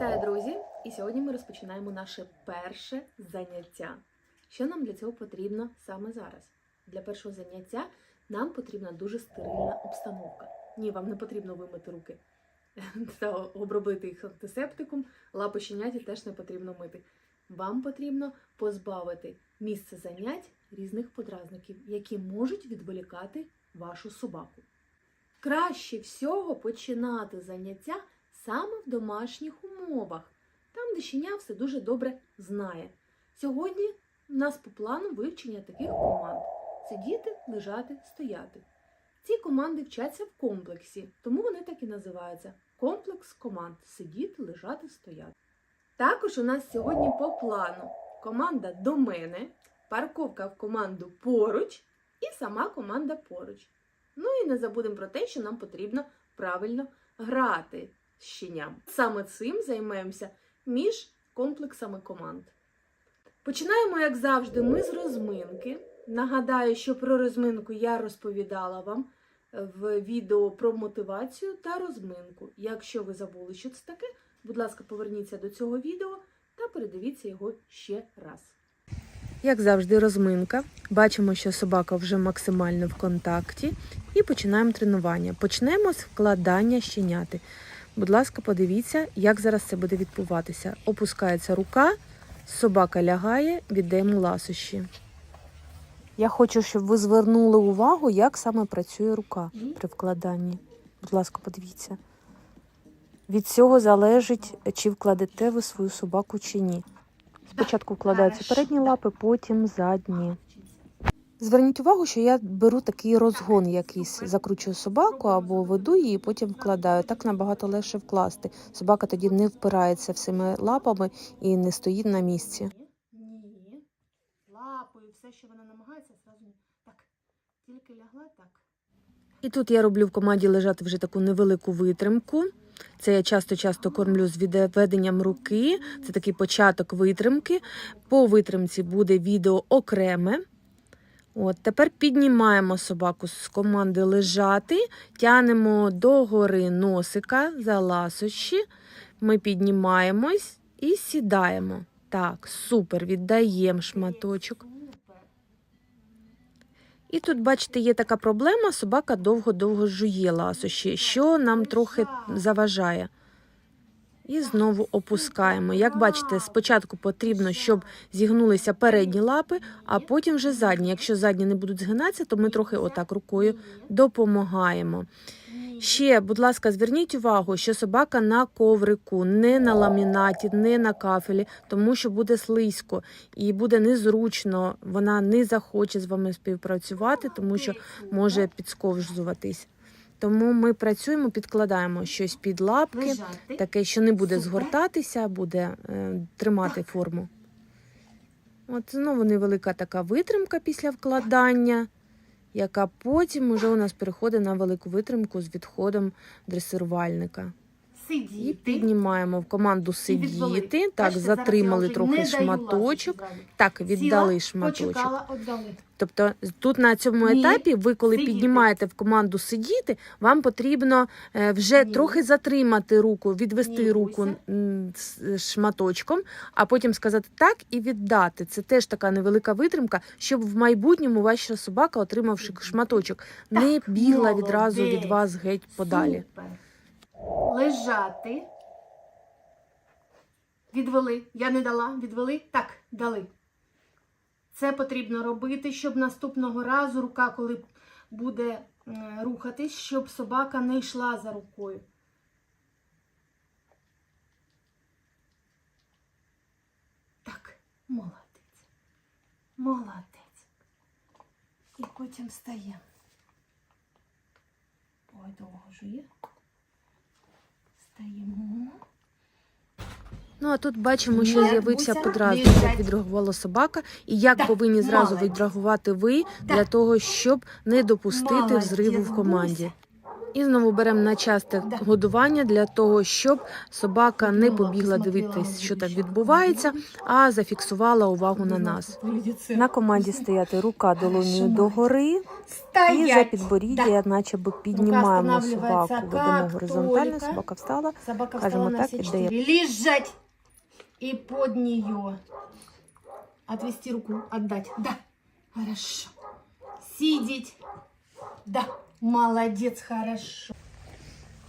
Вітаю, друзі! І сьогодні ми розпочинаємо наше перше заняття. Що нам для цього потрібно саме зараз? Для першого заняття нам потрібна дуже стерильна обстановка. Ні, вам не потрібно вимити руки та обробити їх антисептиком, лапи щеняті теж не потрібно мити. Вам потрібно позбавити місце занять різних подразників, які можуть відволікати вашу собаку. Краще всього починати заняття саме в домашніх умовах, там, де щеня все дуже добре знає. Сьогодні в нас по плану вивчення таких команд: сидіти, лежати, стояти. Ці команди вчаться в комплексі, тому вони так і називаються комплекс команд сидіти, лежати, стояти. Також у нас сьогодні по плану команда до мене, парковка в команду поруч і сама команда поруч. Ну і не забудемо про те, що нам потрібно правильно грати щеням. Саме цим займаємося між комплексами команд. Починаємо, як завжди, ми з розминки. Нагадаю, що про розминку я розповідала вам в відео про мотивацію та розминку. Якщо ви забули, що це таке, будь ласка, поверніться до цього відео та передивіться його ще раз. Як завжди, розминка. Бачимо, що собака вже максимально в контакті. І починаємо тренування. Почнемо з вкладання щеняти. Будь ласка, подивіться, як зараз це буде відбуватися. Опускається рука, собака лягає, віддаємо ласощі. Я хочу, щоб ви звернули увагу, як саме працює рука при вкладанні. Будь ласка, подивіться. Від цього залежить, чи вкладете ви свою собаку чи ні. Спочатку вкладаються передні лапи, потім задні. Зверніть увагу, що я беру такий розгон якийсь, закручую собаку або веду її, потім вкладаю. Так набагато легше вкласти. Собака тоді не впирається всіми лапами і не стоїть на місці. Ні. Лапою, все, що вона намагається, зразу так. Тільки лягла так. І тут я роблю в команді лежати вже таку невелику витримку. Це я часто-часто кормлю з відведенням руки. Це такий початок витримки. По витримці буде відео окреме. От, Тепер піднімаємо собаку з команди лежати, тянемо догори носика за ласощі. Ми піднімаємось і сідаємо. Так, супер, віддаємо шматочок. І тут, бачите, є така проблема: собака довго-довго жує ласощі, що нам трохи заважає. І знову опускаємо. Як бачите, спочатку потрібно, щоб зігнулися передні лапи, а потім вже задні. Якщо задні не будуть згинатися, то ми трохи отак рукою допомагаємо. Ще, будь ласка, зверніть увагу, що собака на коврику, не на ламінаті, не на кафелі, тому що буде слизько і буде незручно. Вона не захоче з вами співпрацювати, тому що може підсковжуватись. Тому ми працюємо, підкладаємо щось під лапки, таке, що не буде згортатися, буде е, тримати форму. От знову невелика така витримка після вкладання, яка потім уже у нас переходить на велику витримку з відходом дресирувальника. І Сидіти. піднімаємо в команду сидіти. Так, Бачите, зараз затримали я вже трохи не даю шматочок. Так, віддали Сіла, шматочок. Почекала, віддали. Тобто тут на цьому Ні, етапі, ви коли сидіти. піднімаєте в команду сидіти, вам потрібно е, вже Ні. трохи затримати руку, відвести Ні, руку Буся. м, з шматочком, а потім сказати так і віддати. Це теж така невелика витримка, щоб в майбутньому ваша собака, отримавши шматочок, не бігла відразу від молодець. вас геть подалі. Супер. Лежати. Відвели. Я не дала. Відвели. Так, дали. Це потрібно робити, щоб наступного разу рука, коли буде рухатись, щоб собака не йшла за рукою. Так, молодець. Молодець. І потім стає. Ой, довго жує. Стаємо. Ну а тут бачимо, що з'явився подразу, подразник, як відреагувала собака, і як Так, повинні зразу відреагувати ви для того, щоб не допустити взриву в команді. І знову беремо на часте годування для того, щоб собака не побігла дивитись, що там відбувається, а зафіксувала увагу на нас. На команді стояти рука долонію догори і за підборіддя, наче би піднімаємо собаку, ведемо горизонтально, собака встала. Собака Кажемо так, віддає. Лежать! И под нее. Отвести руку, отдать. Да. Хорошо. Сидеть. Да. Молодец, хорошо.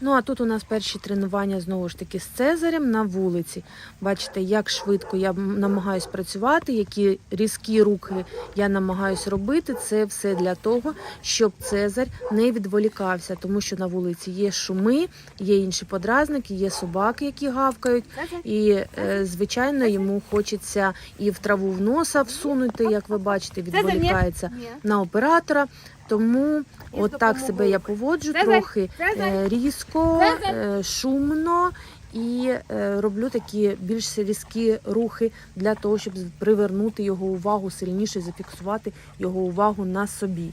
Ну а тут у нас перші тренування знову ж таки з Цезарем на вулиці. Бачите, як швидко я намагаюсь працювати, які різкі рухи я намагаюсь робити. Це все для того, щоб Цезарь не відволікався, тому що на вулиці є шуми, є інші подразники, є собаки, які гавкають. І е, звичайно йому хочеться і в траву в носа всунути, як ви бачите, відволікається на оператора. Тому от так себе я поводжу трохи е, різко, е, шумно і е, роблю такі більш різкі рухи для того, щоб привернути його увагу сильніше, зафіксувати його увагу на собі.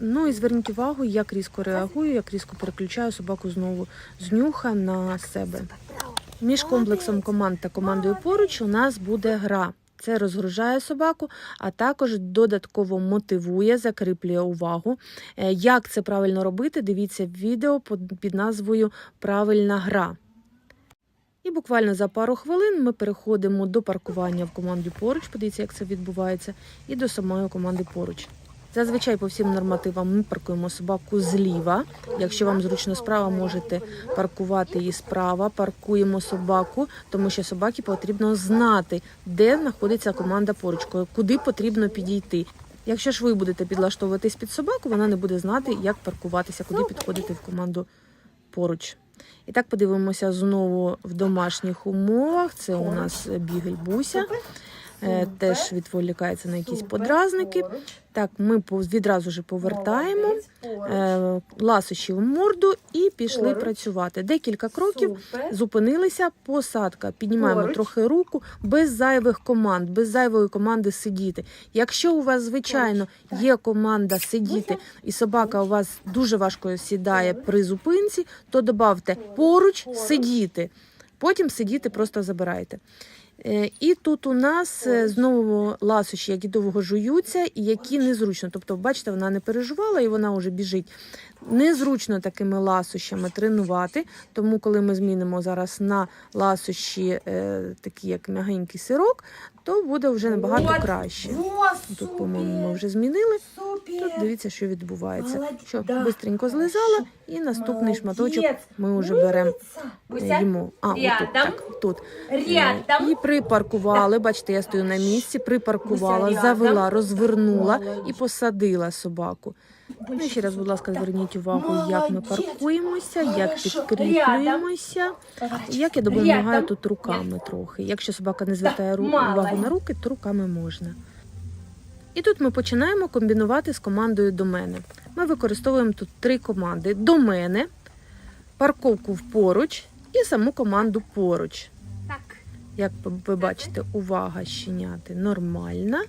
Ну і зверніть увагу, як різко реагую, як різко переключаю собаку знову з нюха на себе. Між комплексом команд та командою поруч у нас буде гра. Це розгружає собаку, а також додатково мотивує, закріплює увагу. Е, Як це правильно робити, дивіться відео під назвою Правильна гра. І буквально за пару хвилин ми переходимо до паркування в команді поруч. Подивіться, як це відбувається, і до самої команди поруч. Зазвичай по всім нормативам ми паркуємо собаку зліва. Якщо вам зручно справа, можете паркувати її справа. Паркуємо собаку, тому що собаки потрібно знати, де знаходиться команда поруч, куди потрібно підійти. Якщо ж ви будете підлаштовуватись під собаку, вона не буде знати, як паркуватися, куди підходити в команду поруч. І так подивимося знову в домашніх умовах. Це у нас бігель Буся. Е, Теж відволікається на якісь подразники. Так, ми відразу ж повертаємо е, ласощі в морду і пішли працювати. Декілька кроків зупинилися, посадка. Піднімаємо трохи руку без зайвих команд, без зайвої команди сидіти. Якщо у вас, звичайно, є команда сидіти, і собака у вас дуже важко сідає при зупинці, то додавте поруч сидіти. Потім сидіти просто забирайте. Е, І тут у нас е, знову ласощі, які довго жуються і які незручно. Тобто, бачите, вона не переживала і вона вже біжить. Незручно такими ласощами тренувати. Тому, коли ми змінимо зараз на ласощі, е, такі як м'ягенький сирок, то буде вже набагато краще. Тут, по-моєму, ми вже змінили. Супер. Тут дивіться, що відбувається. Молодець. Що бистренько злизала, і наступний Молодець. шматочок ми вже беремо їмо. А, отут, так, тут. І припаркували. Бачите, я стою на місці, припаркувала, завела, розвернула Молодець. і посадила собаку. Ну, ще раз, будь ласка, зверніть увагу, як ми паркуємося, як підкріплюємося, як я допомагаю тут руками трохи. Якщо собака не звертає увагу на руки, то руками можна. І тут ми починаємо комбінувати з командою до мене. Ми використовуємо тут три команди: до мене, парковку в поруч і саму команду поруч. Так. Як ви бачите, увага щеняти нормальна,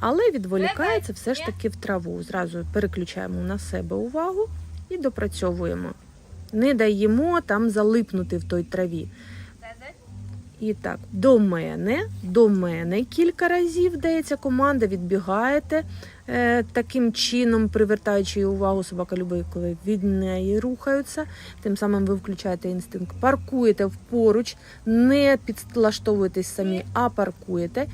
але відволікається все ж таки в траву. Зразу переключаємо на себе увагу і допрацьовуємо. Не даємо там залипнути в той траві. І так, до мене, до мене кілька разів дається команда, відбігаєте е, таким чином, привертаючи її увагу, собака любить, коли від неї рухаються. Тим самим ви включаєте інстинкт, паркуєте впоруч, не підлаштовуєтесь самі, а паркуєте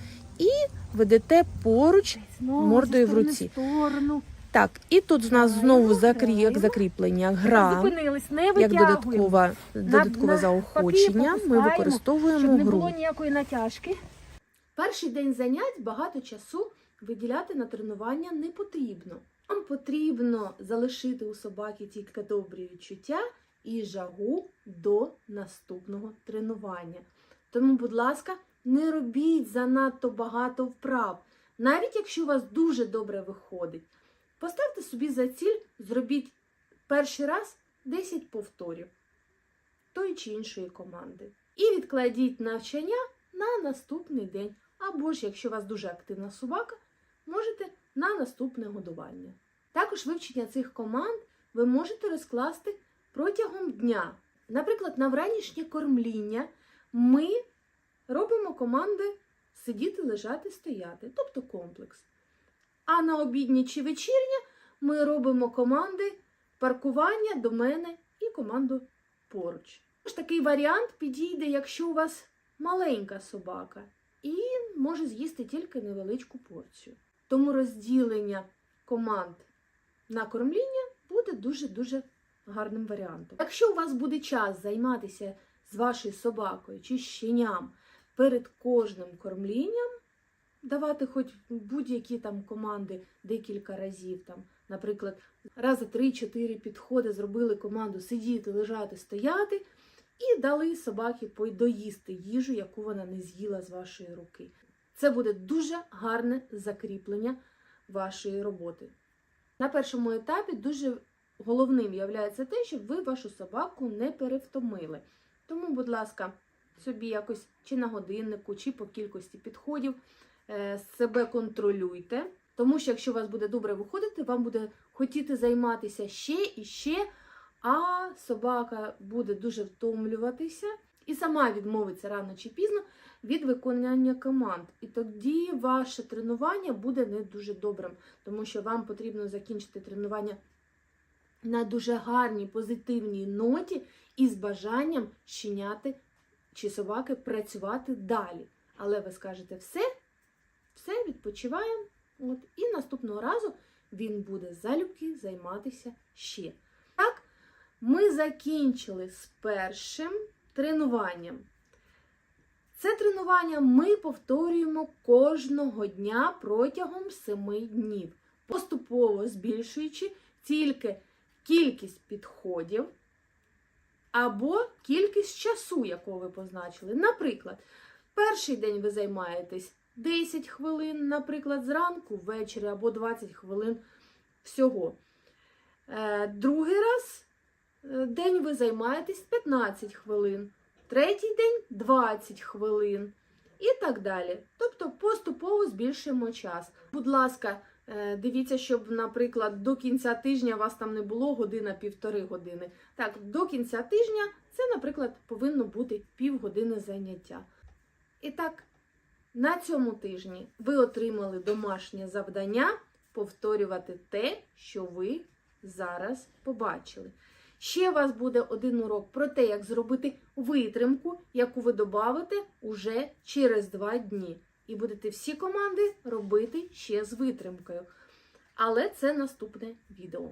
ведете поруч. Знову Мордою в руці. сторону. Так, і тут з нас знову закрі, як закріплення гра. Не Як додаткова, додаткове на заохочення, ми використовуємо Щоб не гру. було ніякої натяжки. Перший день занять багато часу виділяти на тренування не потрібно. Вам потрібно залишити у собаки тільки добрі відчуття і жагу до наступного тренування. Тому, будь ласка, не робіть занадто багато вправ, навіть якщо у вас дуже добре виходить. Поставте собі за ціль, зробіть перший раз 10 повторів тої чи іншої команди. І відкладіть навчання на наступний день. Або ж, якщо у вас дуже активна собака, можете на наступне годування. Також вивчення цих команд ви можете розкласти протягом дня. Наприклад, на вранішнє кормління ми робимо команди сидіти, лежати, стояти, тобто комплекс. А на обіднє чи вечірнє ми робимо команди паркування до мене і команду поруч. Тож такий варіант підійде, якщо у вас маленька собака і може з'їсти тільки невеличку порцію. Тому розділення команд на кормління буде дуже-дуже гарним варіантом. Якщо у вас буде час займатися з вашою собакою чи щеням перед кожним кормлінням, давати хоч будь-які там команди декілька разів, там, наприклад, рази 3-4 підходи зробили команду сидіти, лежати, стояти, і дали собаці доїсти їжу, яку вона не з'їла з вашої руки. Це буде дуже гарне закріплення вашої роботи. На першому етапі дуже головним є те, щоб ви вашу собаку не перевтомили. Тому, будь ласка, собі якось чи на годиннику, чи по кількості підходів е, себе контролюйте. Тому що якщо у вас буде добре виходити, вам буде хотіти займатися ще і ще, а собака буде дуже втомлюватися і сама відмовиться рано чи пізно від виконання команд. І тоді ваше тренування буде не дуже добрим, тому що вам потрібно закінчити тренування на дуже гарній позитивній ноті і з бажанням щеняти чи собаки працювати далі. Але ви скажете все, все, відпочиваємо. От, і наступного разу він буде залюбки займатися ще. Так, ми закінчили з першим тренуванням. Це тренування ми повторюємо кожного дня протягом 7 днів, поступово збільшуючи тільки кількість підходів або кількість часу, яку ви позначили. Наприклад, перший день ви займаєтесь 10 хвилин, наприклад, зранку, ввечері або 20 хвилин всього. Е, Другий раз е, день ви займаєтесь 15 хвилин, третій день 20 хвилин і так далі. Тобто поступово збільшуємо час. Будь ласка, дивіться, щоб, наприклад, до кінця тижня вас там не було година-півтори години. Так, до кінця тижня це, наприклад, повинно бути півгодини заняття. І так, на цьому тижні ви отримали домашнє завдання повторювати те, що ви зараз побачили. Ще у вас буде один урок про те, як зробити витримку, яку ви додавите уже через два дні. І будете всі команди робити ще з витримкою. Але це наступне відео.